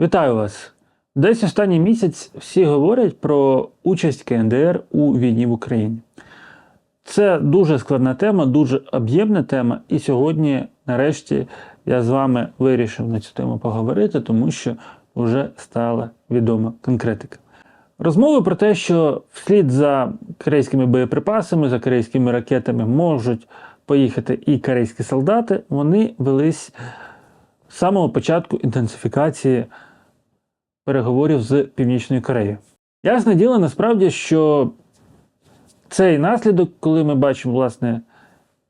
Вітаю вас! Десь останній місяць всі говорять про участь КНДР у війні в Україні. Це дуже складна тема, дуже об'ємна тема, і сьогодні, нарешті, я з вами вирішив на цю тему поговорити, тому що вже стала відома конкретика. Розмови про те, що вслід за корейськими боєприпасами, за корейськими ракетами можуть поїхати і корейські солдати, вони велись з самого початку інтенсифікації переговорів з Північною Кореєю. Ясне діло, насправді, що цей наслідок, коли ми бачимо власне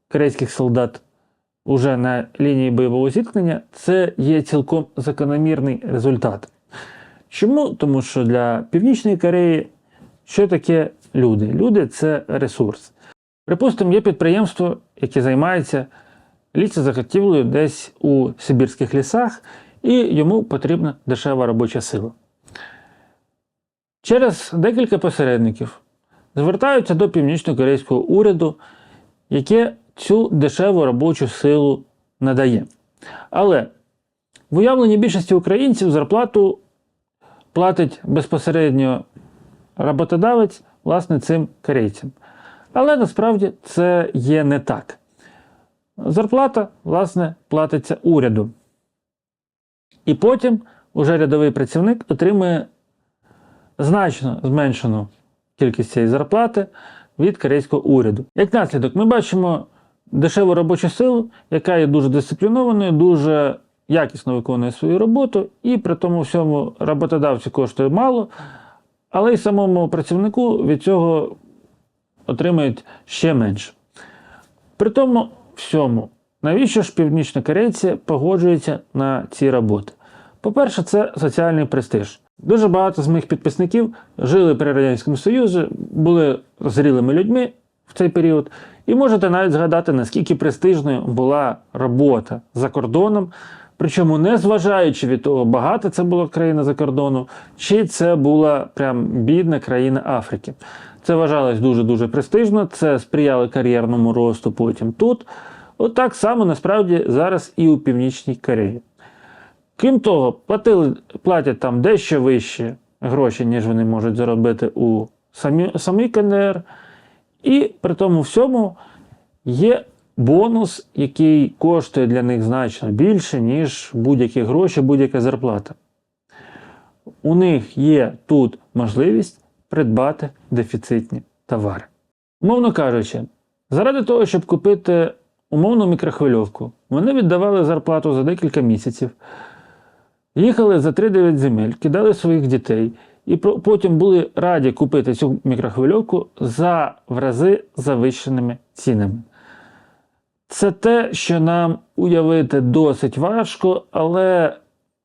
корейських солдат уже на лінії бойового зіткнення, це є цілком закономірний результат. Чому? Тому що для Північної Кореї що таке люди? Люди це ресурс. Припустимо, є підприємство, яке займається лісозаготівлею десь у Сибірських лісах, і йому потрібна дешева робоча сила. Через декілька посередників звертаються до північно-корейського уряду, яке цю дешеву робочу силу надає. Але в уявленні більшості українців зарплату платить безпосередньо роботодавець власне цим корейцям. Але насправді це є не так. Зарплата, власне, платиться уряду. І потім уже рядовий працівник отримує значно зменшену кількість цієї зарплати від корейського уряду. Як наслідок, ми бачимо дешеву робочу силу, яка є дуже дисциплінованою, дуже якісно виконує свою роботу, і при тому всьому роботодавці коштує мало, але й самому працівнику від цього отримають ще менше. При тому всьому, навіщо ж північнокорейці погоджуються на ці роботи? По-перше, це соціальний престиж. Дуже багато з моїх підписників жили при Радянському Союзі, були зрілими людьми в цей період, і можете навіть згадати, наскільки престижною була робота за кордоном. Причому не зважаючи від того, багата це була країна за кордону, чи це була прям бідна країна Африки. Це вважалось дуже-дуже престижно, це сприяло кар'єрному росту потім тут. От так само насправді зараз і у Північній Кореї. Крім того, платили, платять там дещо вищі гроші, ніж вони можуть заробити у самі, самій КНР. І при тому всьому є бонус, який коштує для них значно більше, ніж будь-які гроші, будь-яка зарплата. У них є тут можливість придбати дефіцитні товари. Умовно кажучи, заради того, щоб купити умовну мікрохвильовку, вони віддавали зарплату за декілька місяців, їхали за 3-9 земель, кидали своїх дітей і потім були раді купити цю мікрохвильовку за в рази завищеними цінами. Це те, що нам уявити досить важко, але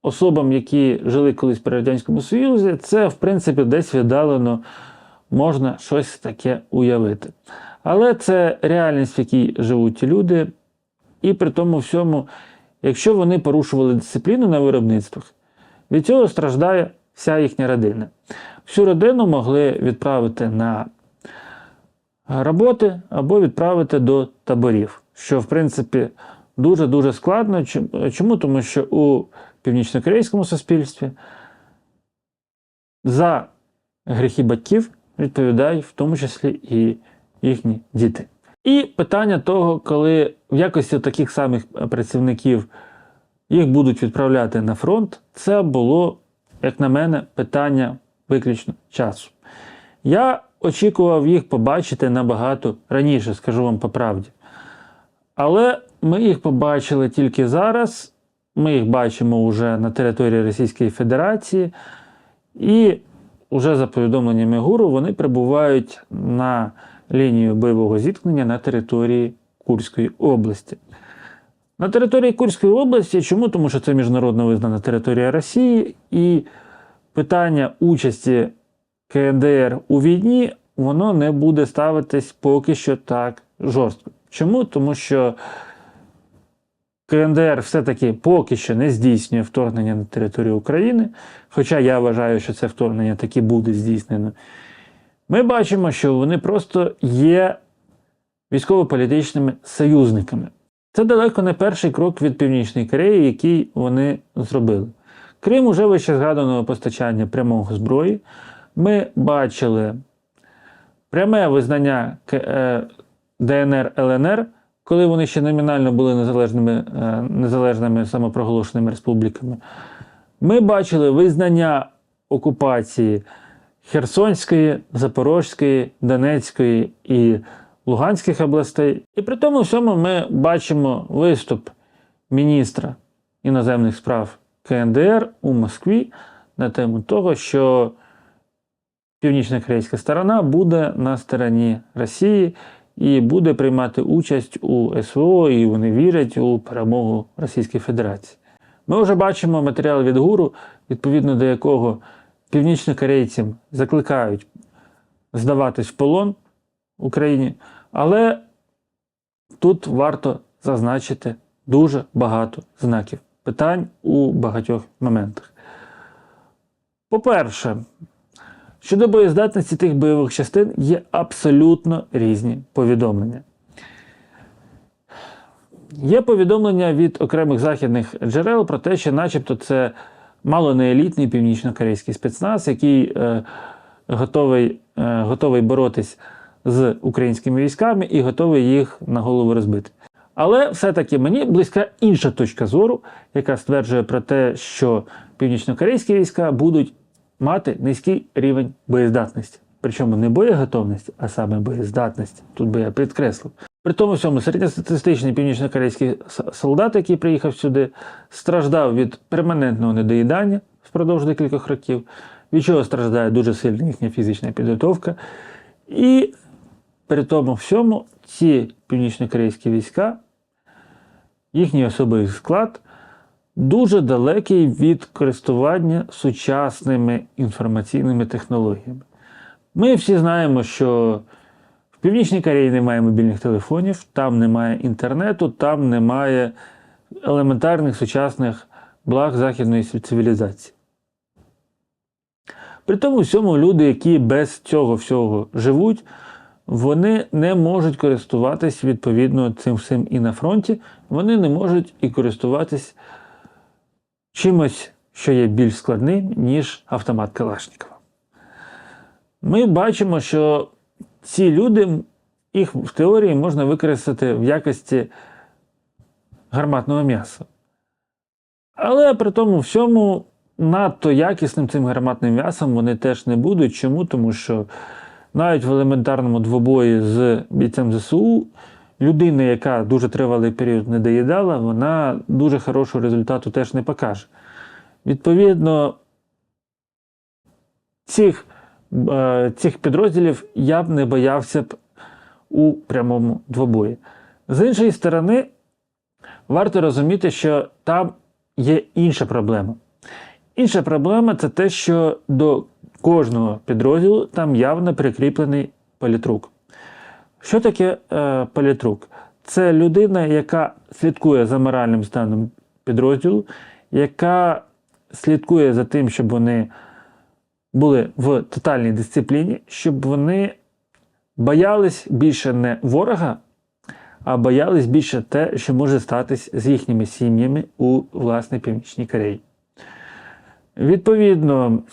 особам, які жили колись при Радянському Союзі, це, в принципі, десь віддалено можна щось таке уявити. Але це реальність, в якій живуть люди, і при тому всьому, якщо вони порушували дисципліну на виробництвах, від цього страждає вся їхня родина. Всю родину могли відправити на роботи або відправити до таборів, що, в принципі, дуже-дуже складно. Чому? Тому що у північно-корейському суспільстві за гріхи батьків відповідають в тому числі і їхні діти. І питання того, коли в якості таких самих працівників їх будуть відправляти на фронт, це було, як на мене, питання виключно часу. Я очікував їх побачити набагато раніше, скажу вам по правді. Але ми їх побачили тільки зараз. Ми їх бачимо вже на території Російської Федерації, і вже за повідомленнями ГУРу вони прибувають на лінію бойового зіткнення на території Курської області. На території Курської області, чому? Тому що це міжнародно визнана територія Росії, і питання участі КНДР у війні воно не буде ставитись поки що так жорстко. Чому? Тому що КНДР все-таки поки що не здійснює вторгнення на територію України, хоча я вважаю, що це вторгнення таки буде здійснено. Ми бачимо, що вони просто є військово-політичними союзниками. Це далеко не перший крок від Північної Кореї, який вони зробили. Крім уже вище згаданого постачання прямого зброї, ми бачили пряме визнання е, ДНР ЛНР, коли вони ще номінально були незалежними, е, незалежними самопроголошеними республіками. Ми бачили визнання окупації Херсонської, Запорозької, Донецької і Луганських областей. І при тому всьому ми бачимо виступ міністра іноземних справ КНДР у Москві на тему того, що північно-корейська сторона буде на стороні Росії і буде приймати участь у СВО, і вони вірять у перемогу Російської Федерації. Ми вже бачимо матеріал від ГУРу, відповідно до якого північнокорейцям закликають здаватись в полон Україні, але тут варто зазначити дуже багато знаків питань у багатьох моментах. По-перше, щодо боєздатності тих бойових частин є абсолютно різні повідомлення. Є повідомлення від окремих західних джерел про те, що, начебто, це мало не елітний північно-корейський спецназ, який е, готовий, е, готовий боротись з українськими військами і готовий їх на голову розбити. Але все-таки мені близька інша точка зору, яка стверджує про те, що північно-корейські війська будуть мати низький рівень боєздатності. Причому не боєготовності, а саме боєздатності. Тут би я підкреслив. При тому всьому середньостатистичний північно-корейський солдат, який приїхав сюди, страждав від перманентного недоїдання впродовж декількох років, від чого страждає дуже сильна їхня фізична підготовка. І при тому всьому ці північно-корейські війська, їхній особовий склад дуже далекий від користування сучасними інформаційними технологіями. Ми всі знаємо, що Північній Кореї немає мобільних телефонів, там немає інтернету, там немає елементарних сучасних благ західної цивілізації. При тому всьому люди, які без цього всього живуть, вони не можуть користуватись відповідно цим всім і на фронті, вони не можуть і користуватись чимось, що є більш складним, ніж автомат Калашникова. Ми бачимо, що ці люди, їх в теорії можна використати в якості гарматного м'яса. Але при тому всьому надто якісним цим гарматним м'ясом вони теж не будуть. Чому? Тому що навіть в елементарному двобої з бійцем ЗСУ людина, яка дуже тривалий період не доїдала, вона дуже хорошого результату теж не покаже. Відповідно, цих, цих підрозділів я б не боявся б у прямому двобої. З іншої сторони, варто розуміти, що там є інша проблема. Інша проблема це те, що до кожного підрозділу там явно прикріплений політрук. Що таке е, політрук? Це людина, яка слідкує за моральним станом підрозділу, яка слідкує за тим, щоб вони були в тотальній дисципліні, щоб вони боялись більше не ворога, а боялись більше те, що може статись з їхніми сім'ями у власній Північній Кореї. Відповідно,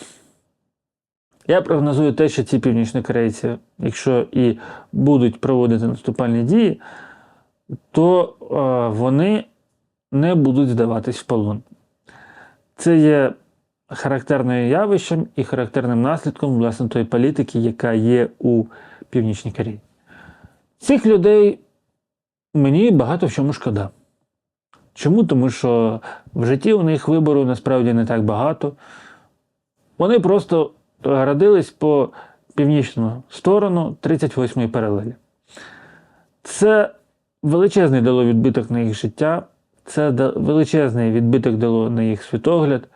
я прогнозую те, що ці північнокорейці, якщо і будуть проводити наступальні дії, то е, вони не будуть здаватись в полон. Це є характерним явищем і характерним наслідком власне тої політики, яка є у Північній Кореї. Цих людей мені багато в чому шкода. Чому? Тому що в житті у них вибору насправді не так багато. Вони просто родились по північну сторону 38-ї паралелі. Це величезний дало відбиток на їх життя, це величезний відбиток дало на їх світогляд.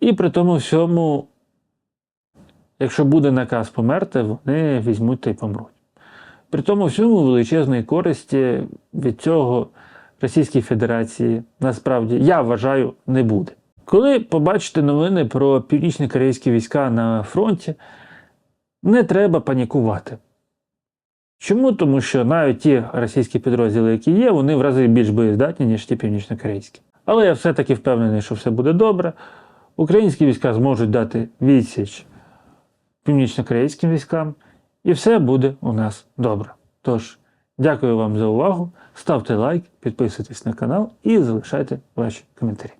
І при тому всьому, якщо буде наказ померти, вони візьмуть та й помруть. При тому всьому величезної користі від цього Російській Федерації насправді, я вважаю, не буде. Коли побачите новини про північно-корейські війська на фронті, не треба панікувати. Чому? Тому що навіть ті російські підрозділи, які є, вони в рази більш боєздатні, ніж ті північно-корейські. Але я все-таки впевнений, що все буде добре. Українські війська зможуть дати відсіч північно-корейським військам, і все буде у нас добре. Тож, дякую вам за увагу. Ставте лайк, підписуйтесь на канал і залишайте ваші коментарі.